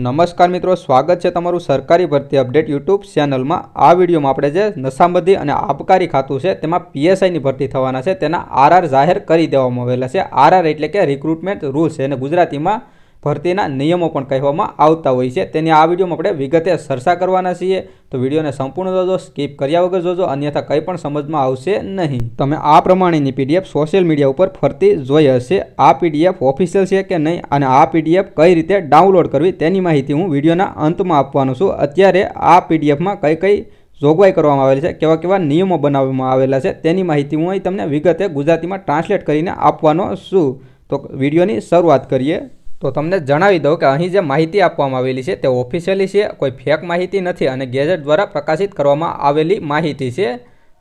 નમસ્કાર મિત્રો, સ્વાગત છે તમારું સરકારી ભરતી અપડેટ યુટ્યુબ ચેનલમાં. આ વિડીયોમાં આપણે જે નશાબંધી અને આબકારી ખાતું છે, તેમાં પીએસઆઈની ભરતી થવાના છે, તેના આરઆર જાહેર કરી દેવામાં આવેલા છે. આરઆર એટલે કે રિક્રુટમેન્ટ રૂલ્સ છે, અને ગુજરાતીમાં ભરતીના નિયમો પણ કહેવામાં આવતા હોય છે. તેની આ વિડીયોમાં આપણે વિગતે ચર્ચા કરવાના છીએ. તો વિડીયોને સંપૂર્ણ જોજો, સ્કીપ કર્યા વગર જોજો, અન્યથા કંઈ પણ સમજમાં આવશે નહીં. તમે આ પ્રમાણેની પીડીએફ સોશિયલ મીડિયા ઉપર ફરતી જોઈ હશે. આ પીડીએફ ઓફિશિયલ છે કે નહીં અને આ પીડીએફ કઈ રીતે ડાઉનલોડ કરવી તેની માહિતી હું વિડીયોના અંતમાં આપવાનો છું. અત્યારે આ પીડીએફમાં કઈ કઈ જોગવાઈ કરવામાં આવેલી છે, કેવા કેવા નિયમો બનાવવામાં આવેલા છે તેની માહિતી હું અહીં તમને વિગતે ગુજરાતીમાં ટ્રાન્સલેટ કરીને આપવાનો છું. તો વિડીયોની શરૂઆત કરીએ. તો તમને જણાવી દઉં કે અહીં જે માહિતી આપવામાં આવેલી છે, તે ઓફિશિયલી છે, કોઈ ફેક માહિતી નથી અને ગેજેટ દ્વારા પ્રકાશિત કરવામાં આવેલી માહિતી છે.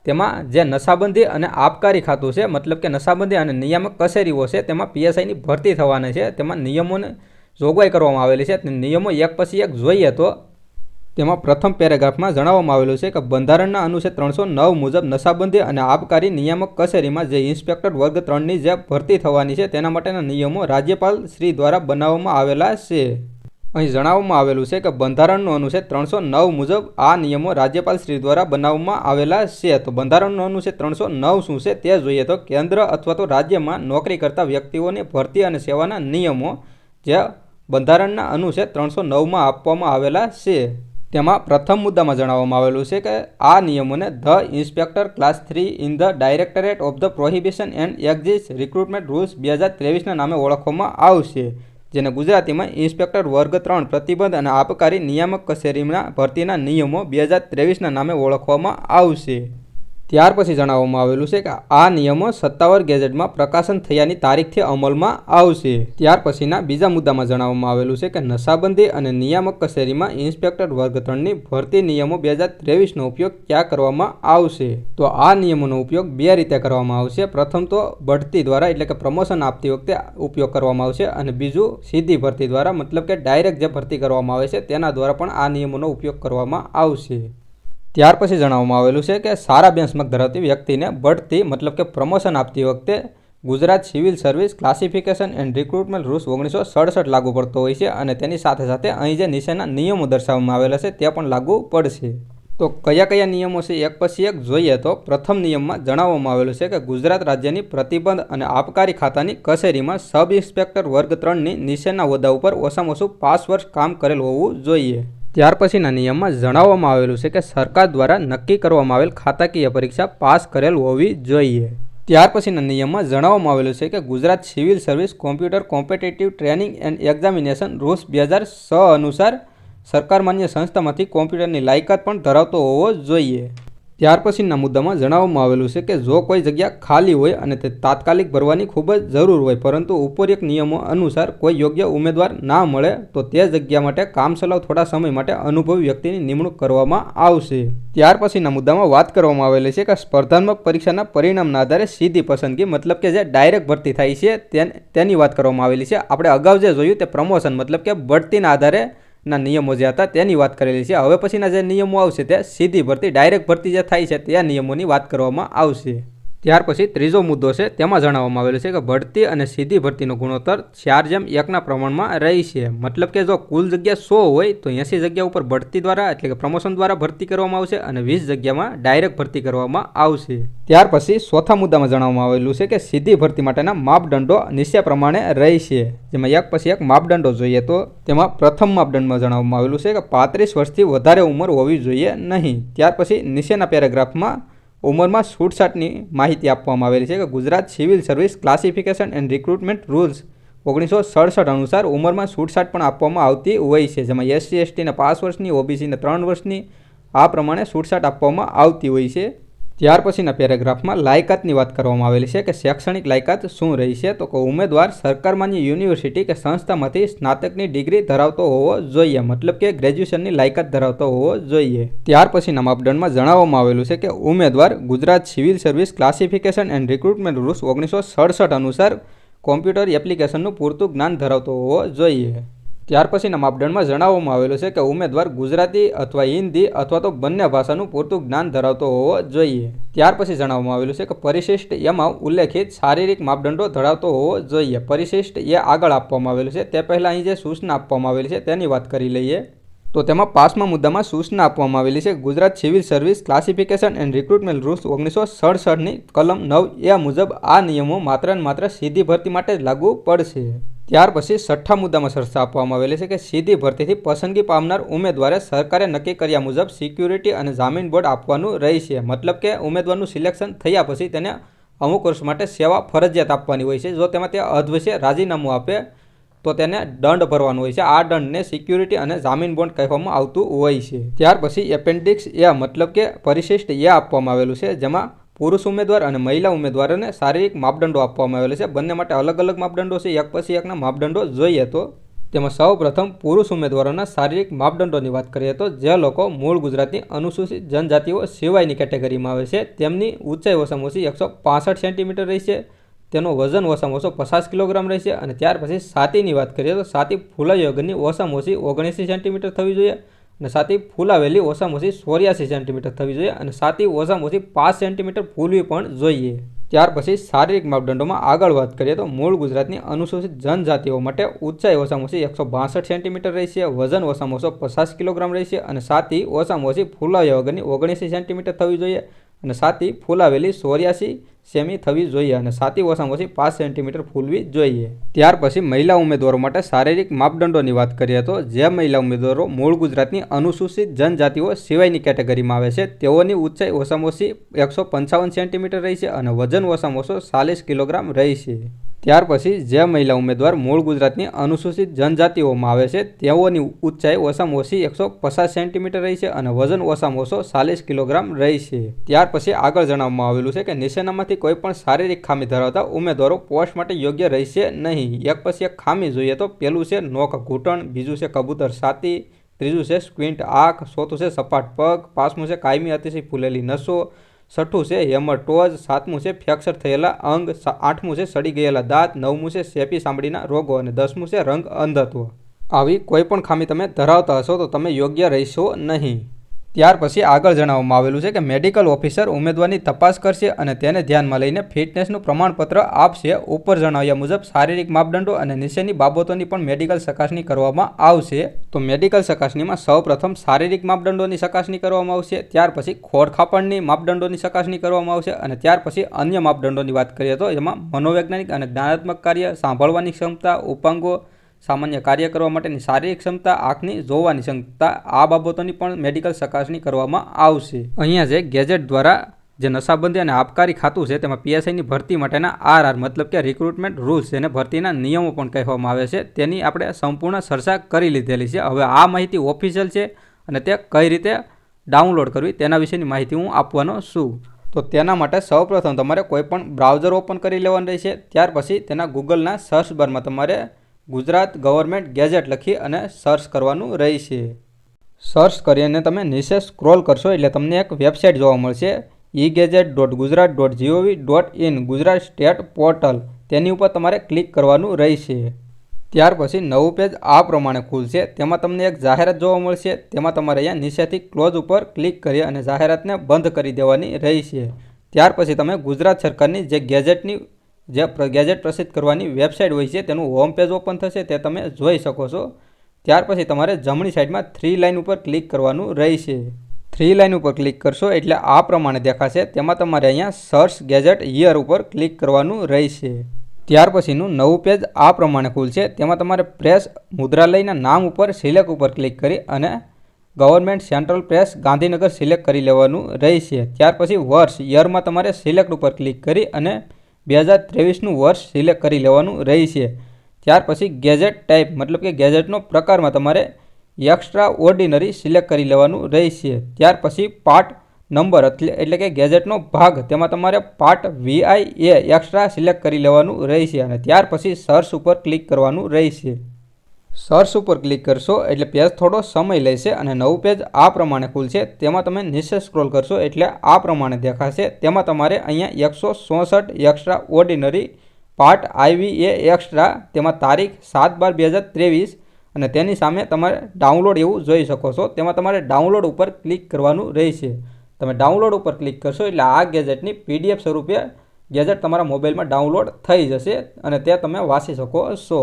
તેમાં જે નશાબંધી અને આબકારી ખાતું છે, મતલબ કે નશાબંધી અને નિયામક કચેરીઓ છે, તેમાં પીએસઆઈની ભરતી થવાની છે. તેમાં નિયમોને જોગવાઈ કરવામાં આવેલી છે. નિયમો એક પછી એક જોઈએ તો તેમાં પ્રથમ પેરેગ્રાફમાં જણાવવામાં આવેલું છે કે બંધારણના અનુચ્છેદ ત્રણસો નવ મુજબ નશાબંધી અને આબકારી નિયામક કચેરીમાં જે ઇન્સ્પેક્ટર વર્ગ ત્રણની જે ભરતી થવાની છે તેના માટેના નિયમો રાજ્યપાલ શ્રી દ્વારા બનાવવામાં આવેલા છે. અહીં જણાવવામાં આવેલું છે કે બંધારણનો અનુચ્છેદ ત્રણસો નવ મુજબ આ નિયમો રાજ્યપાલ શ્રી દ્વારા બનાવવામાં આવેલા છે. તો બંધારણનો અનુચ્છેદ ત્રણસો નવ શું છે? તે જોઈએ તો કેન્દ્ર અથવા તો રાજ્યમાં નોકરી કરતા વ્યક્તિઓની ભરતી અને સેવાના નિયમો જે બંધારણના અનુચ્છેદ ત્રણસો નવમાં આપવામાં આવેલા છે. તેમાં પ્રથમ મુદ્દામાં જણાવવામાં આવેલું છે કે આ નિયમોને the inspector class three in the directorate of the prohibition and excise recruitment rules બે હજાર ત્રેવીસના નામે ઓળખવામાં આવશે, જેને ગુજરાતીમાં ઇન્સ્પેક્ટર વર્ગ ત્રણ પ્રતિબંધ અને આબકારી નિયામક કચેરીના ભરતીના નિયમો બે હજાર ત્રેવીસના નામે ઓળખવામાં આવશે. ત્યાર પછી જણાવવામાં આવેલું છે કે આ નિયમો સત્તાવાર ગેજેટમાં પ્રકાશન થયાની તારીખથી અમલમાં આવશે. ત્યાર પછીના બીજા મુદ્દામાં જણાવવામાં આવેલું છે કે નશાબંધી અને નિયામક કચેરીમાં ઇન્સ્પેક્ટર વર્ગ ત્રણની ભરતી નિયમો બે હજાર ત્રેવીસનો ઉપયોગ ક્યાં કરવામાં આવશે? તો આ નિયમોનો ઉપયોગ બે રીતે કરવામાં આવશે. પ્રથમ તો બઢતી દ્વારા એટલે કે પ્રમોશન આપતી વખતે ઉપયોગ કરવામાં આવશે અને બીજું સીધી ભરતી દ્વારા, મતલબ કે ડાયરેક્ટ જે ભરતી કરવામાં આવે છે તેના દ્વારા પણ આ નિયમોનો ઉપયોગ કરવામાં આવશે. ત્યાર પછી જણાવવામાં આવેલું છે કે સારા બેન્ચમાર્ક ધરાવતી વ્યક્તિને બઢતી મતલબ કે પ્રમોશન આપતી વખતે Gujarat civil service classification and recruitment rules ઓગણીસો સડસઠ લાગુ પડતો હોય છે અને તેની સાથે સાથે અહીં જે નીચેના નિયમો દર્શાવવામાં આવેલા છે તે પણ લાગુ પડશે. તો કયા કયા નિયમો છે? એક પછી એક જોઈએ તો પ્રથમ નિયમમાં જણાવવામાં આવેલું છે કે ગુજરાત રાજ્યની પ્રતિબંધ અને આબકારી ખાતાની કચેરીમાં સબ ઇન્સ્પેક્ટર વર્ગ ત્રણની નીચેના હોદ્દા ઉપર ઓછામાં ઓછું પાંચ વર્ષ કામ કરેલ હોવું જોઈએ. ત્યાર પછીના નિયમમાં જણાવવામાં આવેલું છે કે સરકાર દ્વારા નક્કી કરવામાં આવેલ ખાતાકીય પરીક્ષા પાસ કરેલ હોવી જોઈએ. ત્યાર પછીના નિયમમાં જણાવવામાં આવેલું છે કે Gujarat civil service computer competitive training and examination rules બે હજાર છ અનુસાર સરકાર માન્ય સંસ્થામાંથી કોમ્પ્યુટરની લાયકાત પણ ધરાવતો હોવો જોઈએ. ત્યાર પછીના મુદ્દામાં જણાવવામાં આવેલું છે કે જો કોઈ જગ્યા ખાલી હોય અને તે તાત્કાલિક ભરવાની ખૂબ જ જરૂર હોય, પરંતુ ઉપરોક્ત નિયમો અનુસાર કોઈ યોગ્ય ઉમેદવાર ના મળે, તો તે જગ્યા માટે કામચલાઉ થોડા સમય માટે અનુભવી વ્યક્તિની નિમણૂક કરવામાં આવશે. ત્યાર પછીના મુદ્દામાં વાત કરવામાં આવેલી છે કે સ્પર્ધાત્મક પરીક્ષાના પરિણામના આધારે સીધી પસંદગી, મતલબ કે જે ડાયરેક્ટ ભરતી થાય છે, તેની વાત કરવામાં આવેલી છે. આપણે અગાઉ જે જોયું તે પ્રમોશન, મતલબ કે બઢતીના આધારે ના નિયમો જે હતા તેની વાત કરેલી છે. હવે પછીના જે નિયમો આવશે તે સીધી ભરતી, ડાયરેક્ટ ભરતી જે થાય છે, તે નિયમોની વાત કરવામાં આવશે. ત્યાર પછી ત્રીજો મુદ્દો છે, તેમાં જણાવવામાં આવેલું છે કે ભરતી અને સીધી ભરતીનો ગુણોત્તર ચાર જેમ એકના પ્રમાણમાં રહી છે. મતલબ કે જો કુલ જગ્યા સો હોય, તો એંસી જગ્યા ઉપર ભરતી દ્વારા એટલે કે પ્રમોશન દ્વારા ભરતી કરવામાં આવશે અને વીસ જગ્યામાં ડાયરેક્ટ ભરતી કરવામાં આવશે. ત્યાર પછી ચોથા મુદ્દામાં જણાવવામાં આવેલું છે કે સીધી ભરતી માટેના માપદંડો નીચે પ્રમાણે રહેશે જેમાં એક પછી એક માપદંડો જોઈએ તો તેમાં પ્રથમ માપદંડમાં જણાવવામાં આવેલું છે કે પાંત્રીસ વર્ષથી વધારે ઉંમર હોવી જોઈએ નહીં. ત્યાર પછી નીચેના પેરેગ્રાફમાં ઉંમરમાં છૂટછાટની માહિતી આપવામાં આવેલી છે કે Gujarat civil service classification and recruitment rules ઓગણીસો સડસઠ અનુસાર ઉંમરમાં છૂટછાટ પણ આપવામાં આવતી હોય છે, જેમાં એસસી એસટીને પાંચ વર્ષની ઓબીસીને ત્રણ વર્ષની આ પ્રમાણે છૂટછાટ આપવામાં આવતી હોય છે. ત્યાર પછીના પેરેગ્રાફમાં લાયકાતની વાત કરવામાં આવેલી છે કે શૈક્ષણિક લાયકાત શું રહી છે? તો કે ઉમેદવાર સરકારમાંની યુનિવર્સિટી કે સંસ્થામાંથી સ્નાતકની ડિગ્રી ધરાવતો હોવો જોઈએ, મતલબ કે ગ્રેજ્યુએશનની લાયકાત ધરાવતો હોવો જોઈએ. ત્યાર પછીના માપદંડમાં જણાવવામાં આવેલું છે કે ઉમેદવાર Gujarat civil service classification and recruitment rules ઓગણીસો સડસઠ અનુસાર કોમ્પ્યુટર એપ્લિકેશનનું પૂરતું જ્ઞાન ધરાવતો હોવો જોઈએ. ત્યાર પછીના માપદંડમાં જણાવવામાં આવેલું છે કે ઉમેદવાર ગુજરાતી અથવા હિન્દી અથવા તો બંને ભાષાનું પૂરતું જ્ઞાન ધરાવતો હોવો જોઈએ. ત્યાર પછી જણાવવામાં આવેલું છે કે પરિશિષ્ટ એમાં ઉલ્લેખિત શારીરિક માપદંડો ધરાવતો હોવો જોઈએ. પરિશિષ્ટ એ આગળ આપવામાં આવેલું છે. તે પહેલાં અહીં જે સૂચના આપવામાં આવેલી છે તેની વાત કરી લઈએ. તો તેમાં પાંચમા મુદ્દામાં સૂચના આપવામાં આવેલી છે. Gujarat civil service classification and recruitment rules ઓગણીસો સડસઠની કલમ નવ એ મુજબ આ નિયમો માત્ર ને માત્ર સીધી ભરતી માટે જ લાગુ પડશે. ત્યાર પછી છઠ્ઠા મુદ્દામાં ચર્ચા આપવામાં આવેલી છે કે સીધી ભરતીથી પસંદગી પામનાર ઉમેદવારે સરકારે નક્કી કર્યા મુજબ સિક્યુરિટી અને જામીન બોર્ડ આપવાનું રહેશે. મતલબ કે ઉમેદવારનું સિલેક્શન થયા પછી તેને અમુક વર્ષ માટે સેવા ફરજિયાત આપવાની હોય છે. જો તેમાં તે અધવશ્ય રાજીનામું આપે તો તેને દંડ ભરવાનો હોય છે. આ દંડને સિક્યુરિટી અને જામીન બોન્ડ કહેવામાં આવતું હોય છે. ત્યાર પછી એપેન્ડિક્સ એ મતલબ કે પરિશિષ્ટ એ આપવામાં આવેલું છે, જેમાં પુરુષ ઉમેદવાર અને મહિલા ઉમેદવારોને શારીરિક માપદંડો આપવામાં આવેલા છે. બંને માટે અલગ અલગ માપદંડો છે. એક પછી એકના માપદંડો જોઈએ તો. તેમાં સૌ પ્રથમ પુરુષ ઉમેદવારોના શારીરિક માપદંડોની વાત કરીએ તો, જે લોકો મૂળ ગુજરાતની અનુસૂચિત જનજાતિઓ સિવાયની કેટેગરીમાં આવે છે, તેમની ઊંચાઈ ઓછામાં ઓછી એકસો પાસઠ સેન્ટીમીટર રહેશે તેનો વજન ઓછામાં ઓછો પચાસ કિલોગ્રામ રહેશે અને ત્યાર પછી સાતીની વાત કરીએ તો સાતી ફૂલાઈ વગરની ઓછામાં ઓછી ઓગણીસી સેન્ટીમીટર થવી જોઈએ. અને સાથી ફૂલાવેલી ઓછામાં ઓછી ચોર્યાસી સેન્ટીમીટર થવી જોઈએ અને સાથી ઓછામાં ઓછી પાંચ સેન્ટીમીટર ફૂલવી પણ જોઈએ. ત્યાર પછી શારીરિક માપદંડોમાં આગળ વાત કરીએ તો મૂળ ગુજરાતની અનુસૂચિત જનજાતિઓ માટે ઊંચાઈ ઓછામાં ઓછી એકસો બાસઠ સેન્ટીમીટર રહેશે વજન ઓછામાં ઓછો પચાસ કિલોગ્રામ રહેશે અને સાથી ઓછામાં ઓછી ફૂલાવ્યા વગરની ઓગણીસી સેન્ટીમીટર થવી જોઈએ. અને છાતી ફૂલાવેલી સોર્યાસી સેમી થવી જોઈએ અને છાતી ઓછામાં ઓછી પાંચ સેન્ટીમીટર ફૂલવી જોઈએ. ત્યાર પછી મહિલા ઉમેદવારો માટે શારીરિક માપદંડોની વાત કરીએ તો જે મહિલા ઉમેદવારો મૂળ ગુજરાતની અનુસૂચિત જનજાતિઓ સિવાયની કેટેગરીમાં આવે છે, તેઓની ઊંચાઈ ઓછામાં ઓછી એકસો પંચાવન સેન્ટીમીટર છે અને વજન ઓછામાં ઓછો ચાલીસ કિલોગ્રામ રહેશે ત્યાર પછી જે મહિલા ઉમેદવાર મૂળ ગુજરાતની અનુસૂચિત જનજાતિઓમાં આવે છે, તેઓની ઊંચાઈ ઓછામાં ઓછી એકસો પચાસ સેન્ટીમીટર રહેશે અને વજન ઓછામાં ઓછો ચાલીસ કિલોગ્રામ રહી છે. ત્યાર પછી આગળ જણાવવામાં આવેલું છે કે નિશાનામાંથી કોઈ પણ શારીરિક ખામી ધરાવતા ઉમેદવારો પોસ્ટ માટે યોગ્ય રહેશે નહીં. એક પછી એક ખામી જોઈએ તો પહેલું છે નોક ઘૂંટણ, બીજું છે કબૂતર છાતી, ત્રીજું છે સ્ક્વિન્ટ આંખ, ચોથું છે સપાટ પગ, પાંચમું છે કાયમી અતિશય ફૂલેલી નસો છઠ્ઠું છે હેમરટોઝ સાતમું છે ફ્રેક્ચર થયેલા અંગ આઠમું છે સડી ગયેલા દાંત, નવમું છે સેપી સાંભળીના રોગો અને દસમું છે રંગ અંધત્વ. આવી કોઈ પણ ખામી તમે ધરાવતા હશો તો તમે યોગ્ય રહેશો નહીં. ત્યાર પછી આગળ જણાવવામાં આવેલું છે કે મેડિકલ ઓફિસર ઉમેદવારની તપાસ કરશે અને તેને ધ્યાનમાં લઈને ફિટનેસનું પ્રમાણપત્ર આપશે. ઉપર જણાવ્યા મુજબ, શારીરિક માપદંડો અને નીચેની બાબતોની પણ મેડિકલ ચકાસણી કરવામાં આવશે. તો મેડિકલ ચકાસણીમાં સૌપ્રથમ શારીરિક માપદંડોની ચકાસણી કરવામાં આવશે, ત્યાર પછી ખોડખાપણની માપદંડોની ચકાસણી કરવામાં આવશે અને ત્યાર પછી અન્ય માપદંડોની વાત કરીએ તો એમાં મનોવૈજ્ઞાનિક અને જ્ઞાનાત્મક કાર્ય, સાંભળવાની ક્ષમતા, ઉપાંગો સામાન્ય કાર્ય કરવા માટેની શારીરિક ક્ષમતા, આંખની જોવાની ક્ષમતા, આ બાબતોની પણ મેડિકલ ચકાસણી કરવામાં આવશે. અહીંયા જે ગેજેટ દ્વારા જે નશાબંધી અને આબકારી ખાતું છે, તેમાં પીએસઆઈની ભરતી માટેના આર આર મતલબ કે રિક્રુટમેન્ટ રૂલ્સ, જેને ભરતીના નિયમો પણ કહેવામાં આવે છે, તેની આપણે સંપૂર્ણ ચર્ચા કરી લીધેલી છે. હવે આ માહિતી ઓફિશિયલ છે અને તે કઈ રીતે ડાઉનલોડ કરવી, તેના વિશેની માહિતી હું આપવાનો છું. તો તેના માટે સૌપ્રથમ તમારે કોઈપણ બ્રાઉઝર ઓપન કરી લેવાનું રહેશે, ત્યાર પછી તેના ગૂગલના સર્ચ બારમાં તમારે ગુજરાત ગવર્મેન્ટ ગેજેટ લખી અને સર્ચ કરવાનું રહેશે સર્ચ કરીને તમે નીચે સ્ક્રોલ કરશો એટલે તમને એક વેબસાઇટ જોવા મળશે. E gazette dot Gujarat dot GOV dot in Gujarat state portal. તેની ઉપર તમારે ક્લિક કરવાનું રહેશે ત્યાર પછી નવું પેજ આ પ્રમાણે ખુલશે. તેમાં તમને એક જાહેરાત જોવા મળશે. તેમાં તમારે અહીંયા નીચેથી ક્લોઝ ઉપર ક્લિક કરી અને જાહેરાતને બંધ કરી દેવાની રહેશે ત્યાર પછી તમે ગુજરાત સરકારની જે ગેજેટની જે ગેજેટ પ્રસિદ્ધ કરવાની વેબસાઇટ હોય છે, તેનું હોમ પેજ ઓપન થશે, તે તમે જોઈ શકો છો. ત્યાર પછી તમારે જમણી સાઈડમાં થ્રી લાઇન ઉપર ક્લિક કરવાનું રહેશે. થ્રી લાઇન ઉપર ક્લિક કરશો એટલે આ પ્રમાણે દેખાશે. તેમાં તમારે અહીંયા સર્ચ ગેજેટ યર ઉપર ક્લિક કરવાનું રહેશે. ત્યાર પછીનું નવું પેજ આ પ્રમાણે ખુલશે. તેમાં તમારે પ્રેસ મુદ્રાલયના નામ ઉપર સિલેક્ટ ઉપર ક્લિક કરી અને government central press Gandhinagar select કરી લેવાનું રહેશે. ત્યાર પછી વર્ષ યરમાં તમારે સિલેક્ટ ઉપર ક્લિક કરી અને બે હજાર ત્રેવીસનું વર્ષ સિલેક્ટ કરી લેવાનું રહેશે ત્યાર પછી ગેજેટ ટાઈપ, મતલબ કે ગેજેટનો પ્રકારમાં તમારે એક્સ્ટ્રા ઓર્ડિનરી સિલેક્ટ કરી લેવાનું રહેશે ત્યાર પછી પાર્ટ નંબર એટલે એટલે કે ગેજેટનો ભાગ, તેમાં તમારે part VI A extra select કરી લેવાનું રહેશે અને ત્યાર પછી સર્ચ ઉપર ક્લિક કરવાનું રહેશે સર્ચ ઉપર ક્લિક કરશો એટલે પેજ થોડો સમય લેશે અને નવું પેજ આ પ્રમાણે ખુલશે. તેમાં તમે નીચે સ્ક્રોલ કરશો એટલે આ પ્રમાણે દેખાશે. તેમાં તમારે અહીંયા એકસો ચોસઠ extra ordinary part IV A extra તેમાં તારીખ સાત બાર બે હજાર ત્રેવીસ અને તેની સામે તમારે ડાઉનલોડ એવું જોઈ શકો છો. તેમાં તમારે ડાઉનલોડ ઉપર ક્લિક કરવાનું રહેશે. તમે ડાઉનલોડ ઉપર ક્લિક કરશો એટલે આ ગેજેટની પીડીએફ સ્વરૂપે ગેજેટ તમારા મોબાઈલમાં ડાઉનલોડ થઈ જશે અને તે તમે વાંચી શકો છો.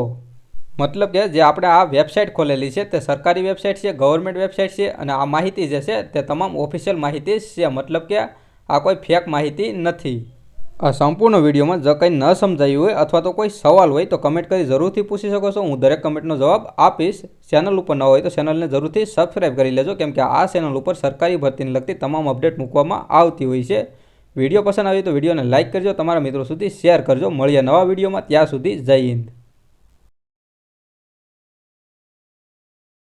મતલબ કે જે આપણે આ વેબસાઇટ ખોલેલી છે, તે સરકારી વેબસાઇટ છે, ગવર્મેન્ટ વેબસાઇટ છે અને આ માહિતી જે છે, તે તમામ ઓફિશિયલ માહિતી છે. મતલબ કે આ કોઈ ફેક માહિતી નથી. આ સંપૂર્ણ વિડીયોમાં જો કંઈ ન સમજાયું હોય અથવા તો કોઈ સવાલ હોય તો કમેન્ટ કરી જરૂરથી પૂછી શકો છો. હું દરેક કમેન્ટનો જવાબ આપીશ. ચેનલ ઉપર ન હોય તો ચેનલને જરૂરથી સબસ્ક્રાઈબ કરી લેજો, કેમ કે આ ચેનલ ઉપર સરકારી ભરતીને લગતી તમામ અપડેટ મૂકવામાં આવતી હોય છે. વીડિયો પસંદ આવે તો વિડીયોને લાઇક કરજો. તમારા મિત્રો સુધી શેર કરજો. મળીએ નવા વિડીયોમાં. ત્યાં સુધી જય હિન્દ.